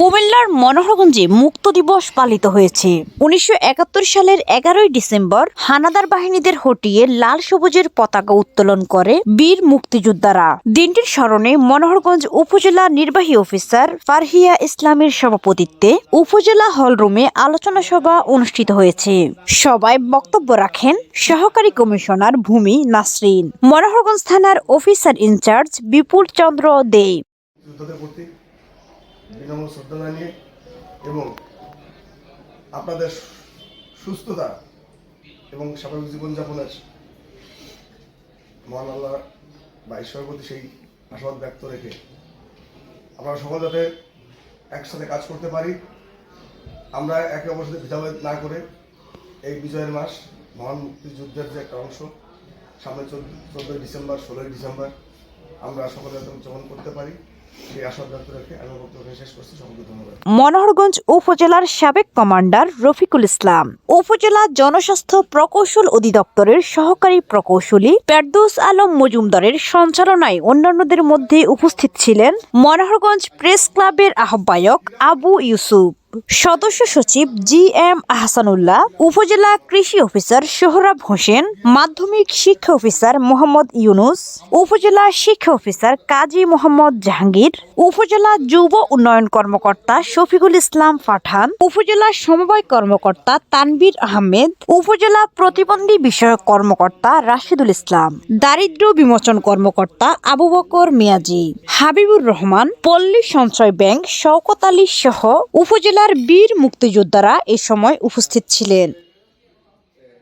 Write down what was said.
কুমিল্লার মনোহরগঞ্জে মুক্ত দিবস পালিত হয়েছে। উনিশশো একাত্তর সালের এগারোই ডিসেম্বর হানাদার বাহিনীদের হটিয়ে লাল সবুজের পতাকা উত্তোলন করে বীর মুক্তিযোদ্ধারা। দিনটির স্মরণে মনোহরগঞ্জ উপজেলা নির্বাহী অফিসার ফারহিয়া ইসলামের সভাপতিত্বে উপজেলা হলরুমে আলোচনা সভা অনুষ্ঠিত হয়েছে। সবাই বক্তব্য রাখেন সহকারী কমিশনার ভূমি নাসরিন। মনোহরগঞ্জ থানার অফিসার ইনচার্জ বিপুল চন্দ্র দে। বিনম্র শ্রদ্ধা জানিয়ে এবং আপনাদের সুস্থতা এবং স্বাভাবিক জীবনযাপনের মহান আল্লাহ বা ঈশ্বরের প্রতি সেই আশাবাদ ব্যক্ত রেখে আমরা সকল যাতে একসাথে কাজ করতে পারি, আমরা একে অপরের সাথে ভেদাভেদ না করে এই বিজয়ের মাস মহান মুক্তিযুদ্ধের যে একটা অংশ, সামনে চোদ্দোই ডিসেম্বর, ষোলোই ডিসেম্বর, আমরা সকলে যাতে উদযাপন করতে পারি। মনোহরগঞ্জ উপজেলার সাবেক কমান্ডার রফিকুল ইসলাম, উপজেলা জনস্বাস্থ্য প্রকৌশল অধিদপ্তরের সহকারী প্রকৌশলী পেরদৌস আলম মজুমদারের সঞ্চালনায় অন্যান্যদের মধ্যে উপস্থিত ছিলেন মনোহরগঞ্জ প্রেস ক্লাবের আহ্বায়ক আবু ইউসুফ। সদস্য সচিব জি এম আহসানুল্লাহ, উপজেলা কৃষি অফিসার সোহরাব হোসেন, মাধ্যমিক শিক্ষা অফিসার মোহাম্মদ ইউনুস, উপজেলা শিক্ষা অফিসার কাজী মোহাম্মদ জাহাঙ্গীর, উপজেলা যুব উন্নয়ন কর্মকর্তা শফিকুল ইসলাম পাঠান উপজেলা সমবায় কর্মকর্তা তানবীর আহমেদ, উপজেলা প্রতিবন্ধী বিষয়ক কর্মকর্তা রাশিদুল ইসলাম দারিদ্র্য বিমোচন কর্মকর্তা আবু বকর মিয়াজি, হাবিবুর রহমান, পল্লী সঞ্চয় ব্যাংক শওকত আলী সহ উপজেলার বীর মুক্তিযোদ্ধারা এ সময় উপস্থিত ছিলেন।